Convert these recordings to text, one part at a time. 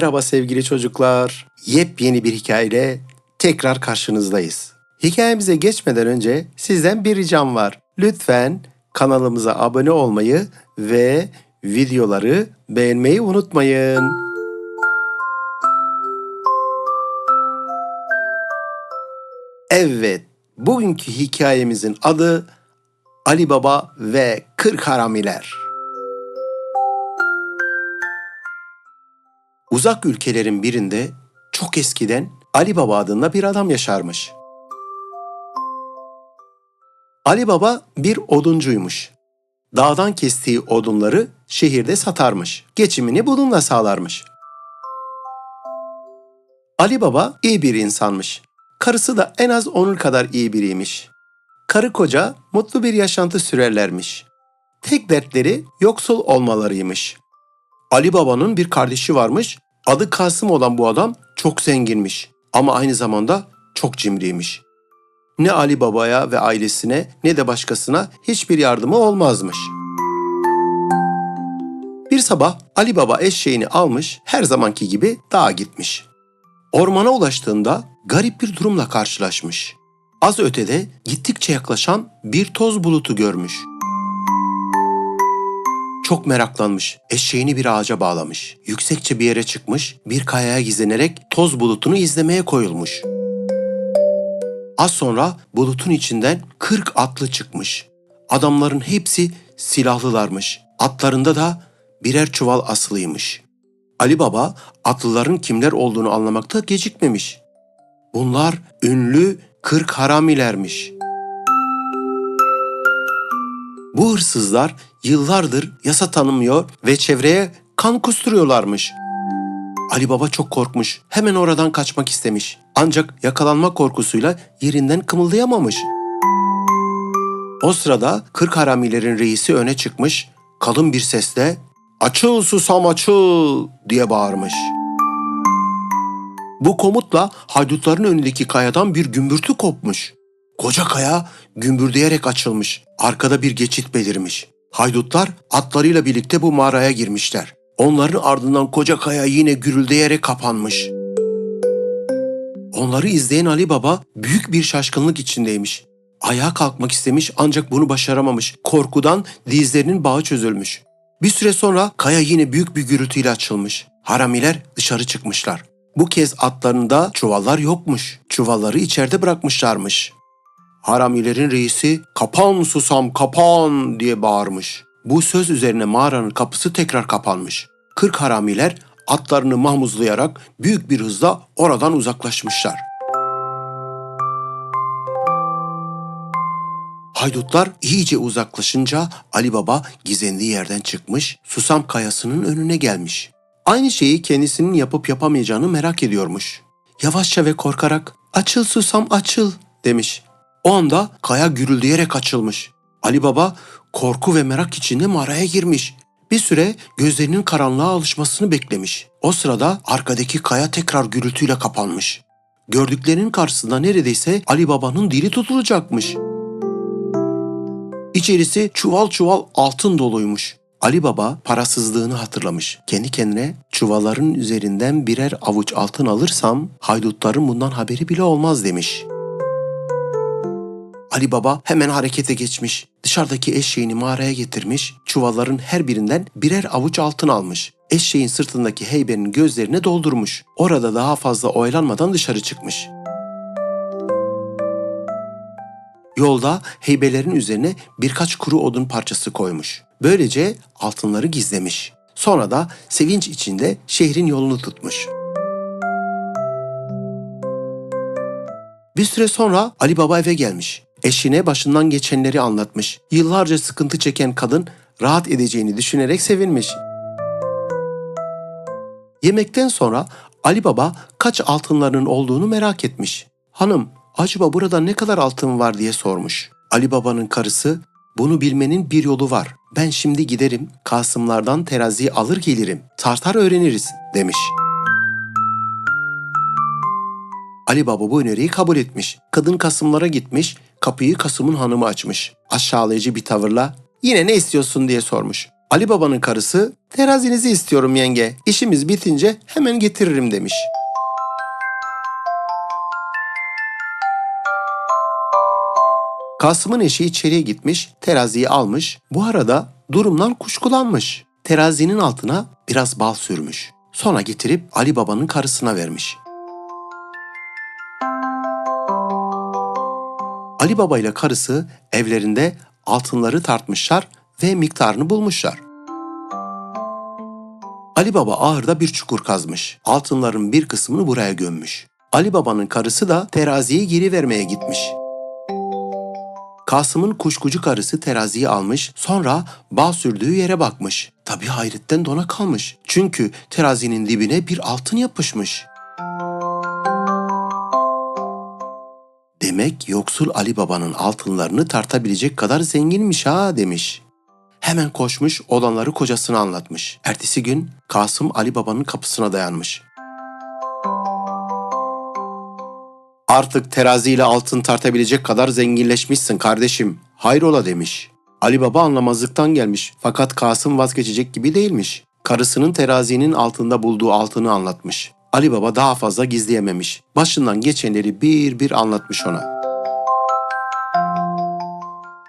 Merhaba sevgili çocuklar. Yepyeni bir hikayeyle tekrar karşınızdayız. Hikayemize geçmeden önce sizden bir ricam var. Lütfen kanalımıza abone olmayı ve videoları beğenmeyi unutmayın. Evet, bugünkü hikayemizin adı Ali Baba ve Kırk Haramiler. Uzak ülkelerin birinde çok eskiden Ali Baba adında bir adam yaşarmış. Ali Baba bir oduncuymuş. Dağdan kestiği odunları şehirde satarmış. Geçimini bununla sağlarmış. Ali Baba iyi bir insanmış. Karısı da en az onun kadar iyi biriymiş. Karı koca mutlu bir yaşantı sürerlermiş. Tek dertleri yoksul olmalarıymış. Ali Baba'nın bir kardeşi varmış. Adı Kasım olan bu adam çok zenginmiş ama aynı zamanda çok cimriymiş. Ne Ali Baba'ya ve ailesine ne de başkasına hiçbir yardımı olmazmış. Bir sabah Ali Baba eşeğini almış her zamanki gibi dağa gitmiş. Ormana ulaştığında garip bir durumla karşılaşmış. Az ötede gittikçe yaklaşan bir toz bulutu görmüş. Çok meraklanmış. Eşeğini bir ağaca bağlamış. Yüksekçe bir yere çıkmış, bir kayaya gizlenerek toz bulutunu izlemeye koyulmuş. Az sonra bulutun içinden 40 atlı çıkmış. Adamların hepsi silahlılarmış. Atlarında da birer çuval asılıymış. Ali Baba atlıların kimler olduğunu anlamakta gecikmemiş. Bunlar ünlü 40 haramilermiş. Bu hırsızlar yıllardır yasa tanımıyor ve çevreye kan kusturuyorlarmış. Ali Baba çok korkmuş. Hemen oradan kaçmak istemiş. Ancak yakalanma korkusuyla yerinden kımıldayamamış. O sırada kırk haramilerin reisi öne çıkmış, kalın bir sesle "Açıl susam açıl!" diye bağırmış. Bu komutla haydutların önündeki kayadan bir gümbürtü kopmuş. Koca kaya gümbürdeyerek açılmış. Arkada bir geçit belirmiş. Haydutlar atlarıyla birlikte bu mağaraya girmişler. Onların ardından koca kaya yine gürüldeyerek kapanmış. Onları izleyen Ali Baba büyük bir şaşkınlık içindeymiş. Ayağa kalkmak istemiş ancak bunu başaramamış. Korkudan dizlerinin bağı çözülmüş. Bir süre sonra kaya yine büyük bir gürültüyle açılmış. Haramiler dışarı çıkmışlar. Bu kez atlarında çuvallar yokmuş. Çuvalları içeride bırakmışlarmış. Haramilerin reisi kapan susam kapan diye bağırmış. Bu söz üzerine mağaranın kapısı tekrar kapanmış. Kırk haramiler atlarını mahmuzlayarak büyük bir hızla oradan uzaklaşmışlar. Haydutlar iyice uzaklaşınca Ali Baba gizlendiği yerden çıkmış, Susam Kayası'nın önüne gelmiş. Aynı şeyi kendisinin yapıp yapamayacağını merak ediyormuş. Yavaşça ve korkarak "Açıl Susam açıl." demiş. O anda kaya gürüldeyerek açılmış. Ali Baba korku ve merak içinde mağaraya girmiş. Bir süre gözlerinin karanlığa alışmasını beklemiş. O sırada arkadaki kaya tekrar gürültüyle kapanmış. Gördüklerinin karşısında neredeyse Ali Baba'nın dili tutulacakmış. İçerisi çuval çuval altın doluymuş. Ali Baba parasızlığını hatırlamış. Kendi kendine çuvalların üzerinden birer avuç altın alırsam haydutların bundan haberi bile olmaz demiş. Ali Baba hemen harekete geçmiş. Dışarıdaki eşeğini mağaraya getirmiş, çuvalların her birinden birer avuç altın almış. Eşeğin sırtındaki heybenin gözlerine doldurmuş. Orada daha fazla oyalanmadan dışarı çıkmış. Yolda heybelerin üzerine birkaç kuru odun parçası koymuş. Böylece altınları gizlemiş. Sonra da sevinç içinde şehrin yolunu tutmuş. Bir süre sonra Ali Baba eve gelmiş. Eşine başından geçenleri anlatmış. Yıllarca sıkıntı çeken kadın rahat edeceğini düşünerek sevinmiş. Yemekten sonra Ali Baba kaç altınlarının olduğunu merak etmiş. Hanım, acaba burada ne kadar altın var diye sormuş. Ali Baba'nın karısı, bunu bilmenin bir yolu var. Ben şimdi giderim, Kasımlardan teraziyi alır gelirim. Tartar öğreniriz demiş. Ali Baba bu öneriyi kabul etmiş. Kadın Kasımlara gitmiş, kapıyı Kasım'ın hanımı açmış. Aşağılayıcı bir tavırla yine ne istiyorsun diye sormuş. Ali Baba'nın karısı terazinizi istiyorum yenge. İşimiz bitince hemen getiririm demiş. Kasım'ın eşi içeriye gitmiş, teraziyi almış. Bu arada durumdan kuşkulanmış. Terazinin altına biraz bal sürmüş. Sonra getirip Ali Baba'nın karısına vermiş. Ali Baba ile karısı evlerinde altınları tartmışlar ve miktarını bulmuşlar. Ali Baba ahırda bir çukur kazmış. Altınların bir kısmını buraya gömmüş. Ali Baba'nın karısı da teraziyi geri vermeye gitmiş. Kasım'ın kuşkucu karısı teraziyi almış, sonra bal sürdüğü yere bakmış. Tabii hayretten dona kalmış. Çünkü terazinin dibine bir altın yapışmış. Demek yoksul Ali Baba'nın altınlarını tartabilecek kadar zenginmiş ha demiş. Hemen koşmuş olanları kocasına anlatmış. Ertesi gün Kasım Ali Baba'nın kapısına dayanmış. Artık teraziyle altın tartabilecek kadar zenginleşmişsin kardeşim. Hayrola demiş. Ali Baba anlamazlıktan gelmiş fakat Kasım vazgeçecek gibi değilmiş. Karısının terazinin altında bulduğu altını anlatmış. Ali Baba daha fazla gizleyememiş. Başından geçenleri bir bir anlatmış ona.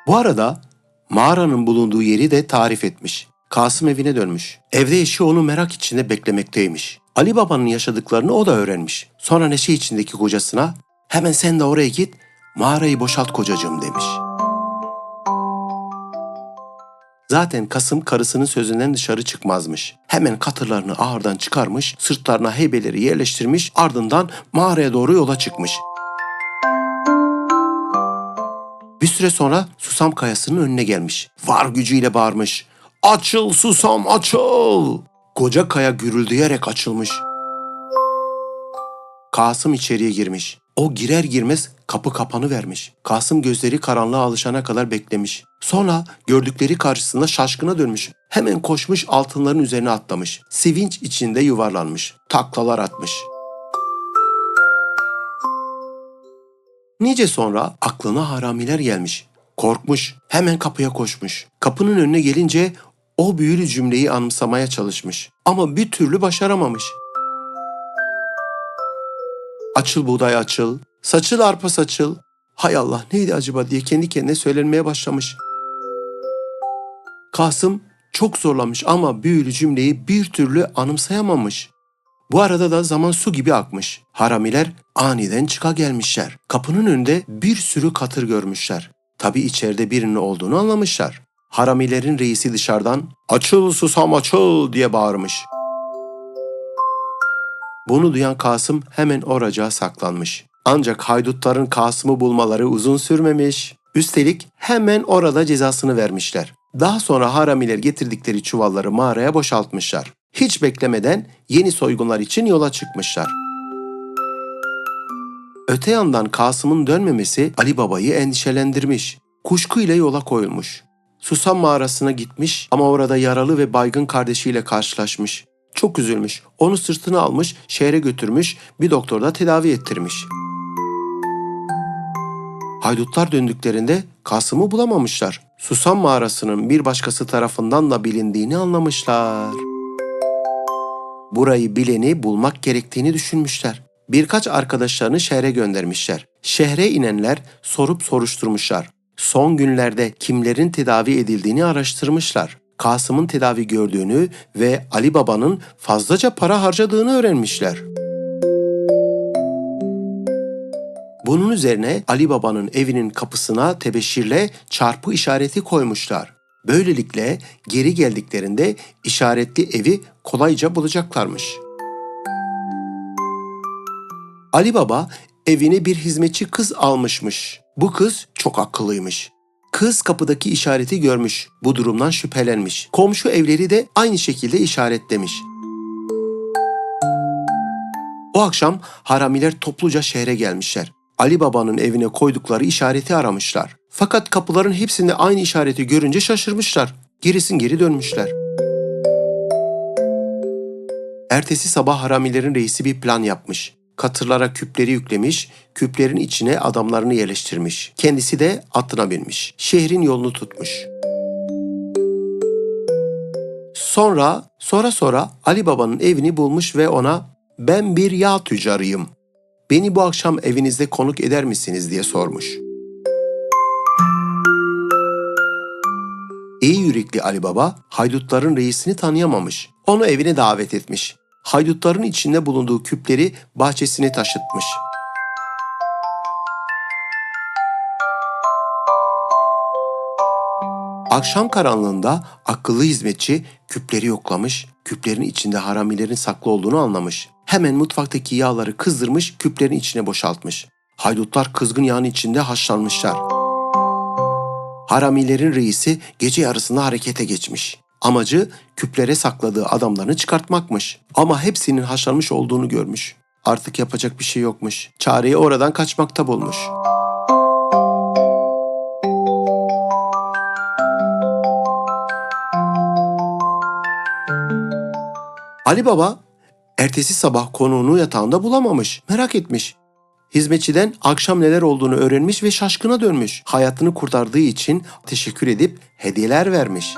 Bu arada mağaranın bulunduğu yeri de tarif etmiş. Kasım evine dönmüş. Evde eşi onu merak içinde beklemekteymiş. Ali Baba'nın yaşadıklarını o da öğrenmiş. Sonra neşe içindeki kocasına hemen sen de oraya git mağarayı boşalt kocacığım demiş. Zaten Kasım karısının sözünden dışarı çıkmazmış. Hemen katırlarını ağırdan çıkarmış, sırtlarına heybeleri yerleştirmiş, ardından mağaraya doğru yola çıkmış. Bir süre sonra Susam Kayası'nın önüne gelmiş. Var gücüyle bağırmış. Açıl Susam açıl! Koca kaya gürüldeyerek açılmış. Kasım içeriye girmiş. O girer girmez kapı kapanı vermiş. Kasım gözleri karanlığa alışana kadar beklemiş. Sonra gördükleri karşısında şaşkına dönmüş. Hemen koşmuş altınların üzerine atlamış. Sevinç içinde yuvarlanmış. Taklalar atmış. Nice sonra aklına haramiler gelmiş. Korkmuş, hemen kapıya koşmuş. Kapının önüne gelince o büyülü cümleyi anımsamaya çalışmış. Ama bir türlü başaramamış. Açıl buğday açıl, saçıl arpa saçıl. Hay Allah neydi acaba diye kendi kendine söylenmeye başlamış. Kasım çok zorlamış ama büyülü cümleyi bir türlü anımsayamamış. Bu arada da zaman su gibi akmış. Haramiler aniden çıka gelmişler. Kapının önünde bir sürü katır görmüşler. Tabi içeride birinin olduğunu anlamışlar. Haramilerin reisi dışarıdan açıl susam açıl diye bağırmış. Bunu duyan Kasım hemen oracağa saklanmış. Ancak haydutların Kasım'ı bulmaları uzun sürmemiş. Üstelik hemen orada cezasını vermişler. Daha sonra haramiler getirdikleri çuvalları mağaraya boşaltmışlar. Hiç beklemeden yeni soygunlar için yola çıkmışlar. Öte yandan Kasım'ın dönmemesi Ali Baba'yı endişelendirmiş. Kuşkuyla yola koyulmuş. Susam mağarasına gitmiş ama orada yaralı ve baygın kardeşiyle karşılaşmış. Çok üzülmüş. Onu sırtına almış, şehre götürmüş, bir doktorda tedavi ettirmiş. Haydutlar döndüklerinde Kasım'ı bulamamışlar. Susam mağarasının bir başkası tarafından da bilindiğini anlamışlar. Burayı bileni bulmak gerektiğini düşünmüşler. Birkaç arkadaşlarını şehre göndermişler. Şehre inenler sorup soruşturmuşlar. Son günlerde kimlerin tedavi edildiğini araştırmışlar. Kasım'ın tedavi gördüğünü ve Ali Baba'nın fazlaca para harcadığını öğrenmişler. Bunun üzerine Ali Baba'nın evinin kapısına tebeşirle çarpı işareti koymuşlar. Böylelikle geri geldiklerinde işaretli evi kolayca bulacaklarmış. Ali Baba evine bir hizmetçi kız almışmış. Bu kız çok akıllıymış. Kız kapıdaki işareti görmüş. Bu durumdan şüphelenmiş. Komşu evleri de aynı şekilde işaretlemiş. O akşam haramiler topluca şehre gelmişler. Ali Baba'nın evine koydukları işareti aramışlar. Fakat kapıların hepsinde aynı işareti görünce şaşırmışlar. Gerisin geri dönmüşler. Ertesi sabah haramilerin reisi bir plan yapmış. Katırlara küpleri yüklemiş, küplerin içine adamlarını yerleştirmiş. Kendisi de atına binmiş. Şehrin yolunu tutmuş. Sonra, sonra sonra Ali Baba'nın evini bulmuş ve ona ben bir yağ tüccarıyım. Beni bu akşam evinizde konuk eder misiniz diye sormuş. İyi yürekli Ali Baba haydutların reisini tanıyamamış. Onu evine davet etmiş. Haydutların içinde bulunduğu küpleri bahçesine taşıtmış. Akşam karanlığında akıllı hizmetçi küpleri yoklamış, küplerin içinde haramilerin saklı olduğunu anlamış. Hemen mutfaktaki yağları kızdırmış, küplerin içine boşaltmış. Haydutlar kızgın yağın içinde haşlanmışlar. Haramilerin reisi gece yarısında harekete geçmiş. Amacı küplere sakladığı adamlarını çıkartmakmış. Ama hepsinin haşlanmış olduğunu görmüş. Artık yapacak bir şey yokmuş. Çareyi oradan kaçmakta bulmuş. Ali Baba ertesi sabah konuğunu yatağında bulamamış. Merak etmiş. Hizmetçiden akşam neler olduğunu öğrenmiş ve şaşkına dönmüş. Hayatını kurtardığı için teşekkür edip hediyeler vermiş.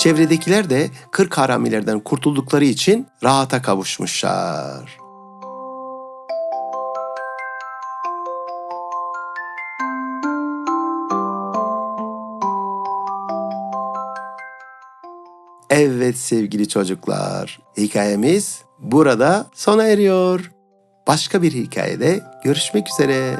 Çevredekiler de kırk haramilerden kurtuldukları için rahata kavuşmuşlar. Evet sevgili çocuklar, hikayemiz burada sona eriyor. Başka bir hikayede görüşmek üzere.